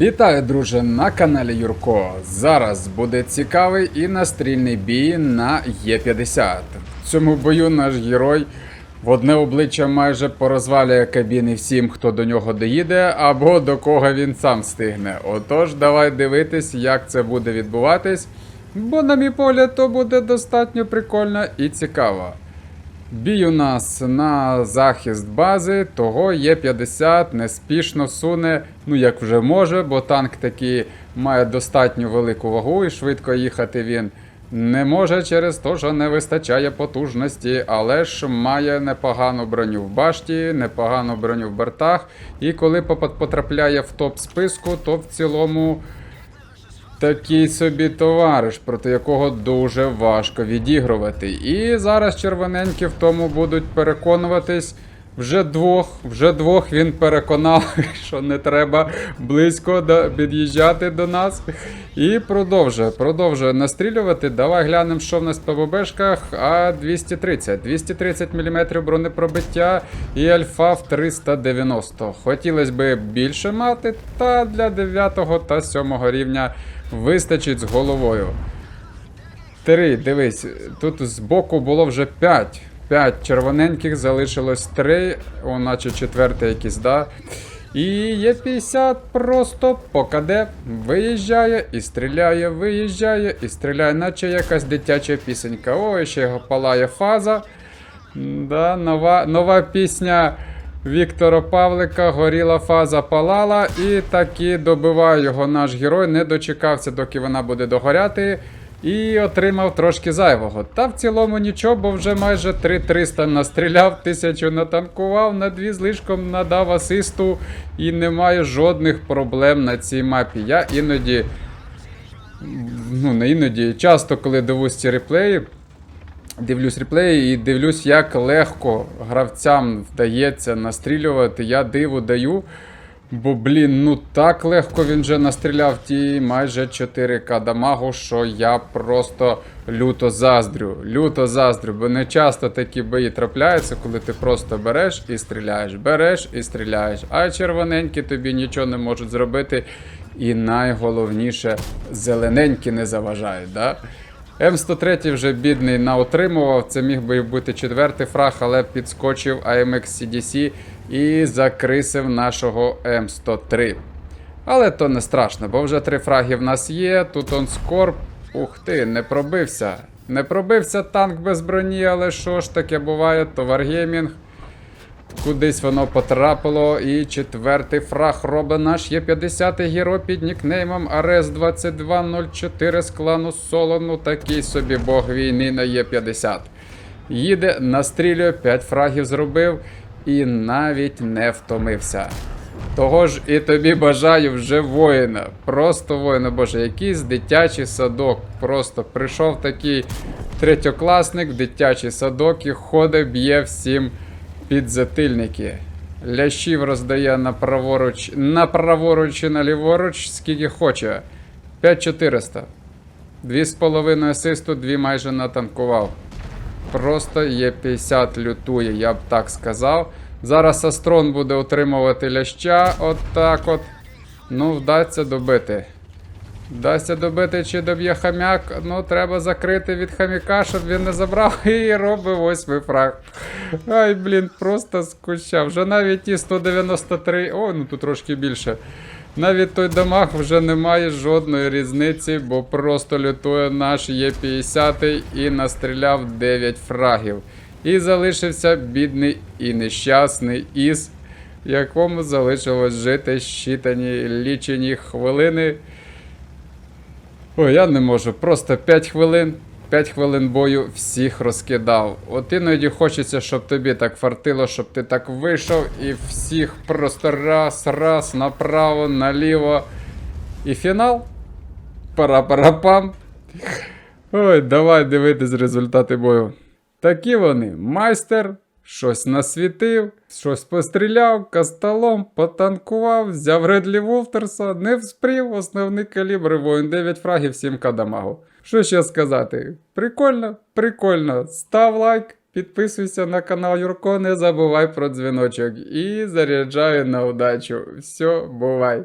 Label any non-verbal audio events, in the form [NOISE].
Вітаю, друже, на каналі Юрко. Зараз буде цікавий і настрільний бій на Є50. В цьому бою наш герой в одне обличчя майже порозвалює кабіни всім, хто до нього доїде, або до кого він сам стигне. Отож, давай дивитись, як це буде відбуватись, бо, на мій погляд, то буде достатньо прикольно і цікаво. Бій у нас на захист бази, того є 50, неспішно суне, ну як вже може, бо танк такий має достатньо велику вагу і швидко їхати він не може через те, що не вистачає потужності, але ж має непогану броню в башті, непогану броню в бортах. І коли потрапляє в топ списку, то в цілому Такий собі товариш, проти якого дуже важко відігрувати. І зараз червоненькі в тому будуть переконуватись. Вже двох, вже двох він переконав, [LAUGHS] що не треба близько до, під'їжджати до нас. І продовжує, продовжує настрілювати. Давай глянемо, що в нас по ББшках. А 230. 230 мм бронепробиття і альфа в 390. Хотілося б більше мати, та для 9 та 7 рівня вистачить з головою. Три, дивись, тут збоку було вже 5. 5 червоненьких, залишилось 3, о, наче четверте якийсь, да. І є 50 просто покаде, виїжджає і стріляє, виїжджає і стріляє, наче якась дитяча пісенька. Ой, ще його палає фаза. Да, нова, нова пісня Віктора Павлика Горіла фаза палала, і таки добиває його наш герой, не дочекався, доки вона буде догоряти. І отримав трошки зайвого. Та в цілому нічого, бо вже майже 3300 настріляв, 1000 натанкував, на дві злишком надав асисту і немає жодних проблем на цій мапі. Я іноді, ну не іноді, часто, коли дивусь ці реплеї, Дивлюсь реплеї і дивлюсь, як легко гравцям вдається настрілювати. Я диву даю. Бо, блін, ну так легко він вже настріляв ті майже 4К дамагу, що я просто люто заздрю. Люто заздрю, бо не часто такі бої трапляються, коли ти просто береш і стріляєш, береш і стріляєш. А червоненькі тобі нічого не можуть зробити. І найголовніше, зелененькі не заважають. Да? М103 вже бідний наотримував, це міг би бути четвертий фраг, але підскочив AMX CDC і закрисив нашого М103. Але то не страшно, бо вже три фраги в нас є. Тут он скорб. Ух ти, не пробився. Не пробився танк без броні, але що ж таке буває, то Wargaming. Кудись воно потрапило. І четвертий фраг робить наш є 50-й герой під нікнеймом Арес 2204 з клану Соло. Ну такий собі бог війни на Є50. Їде, настрілює, 5 фрагів зробив і навіть не втомився. Того ж і тобі бажаю вже воїна. Просто воїна, боже, якийсь дитячий садок. Просто прийшов такий третьокласник дитячий садок і ходить, б'є всім під затильники. Лящів роздає на праворуч, на праворуч і на ліворуч, скільки хоче. 5400. Дві з половиною асисту, дві майже натанкував. Просто є 50 лютує, я б так сказав. Зараз Астрон буде отримувати ляща. От так от. Ну, вдасться добити. Вдасться добити чи доб'є хам'як. Ну, треба закрити від хам'яка, щоб він не забрав [LAUGHS] і робить восьмий фраг. Ай, блін, просто скучав. Вже навіть ті 193. О, ну тут трошки більше. Навіть той дамаг вже немає жодної різниці, бо просто лютує наш Є50 і настріляв 9 фрагів. І залишився бідний і нещасний із, якому залишилось жити щитані лічені хвилини. Ой, я не можу. Просто 5 хвилин. 5 хвилин бою всіх розкидав. От іноді хочеться, щоб тобі так фартило, щоб ти так вийшов і всіх просто раз, раз, направо, наліво. І фінал. Пара-пара-пам. Ой, давай дивитись результати бою. Такі вони. Майстер щось насвітив, щось постріляв, касталом, потанкував, взяв Редлі Волтерса, не вспрів, основний калібр, воїн 9 фрагів, 7 дамагу. Що ще сказати? Прикольно, прикольно. Став лайк, підписуйся на канал Юрко, не забувай про дзвіночок і заряджаю на удачу. Все, бувай!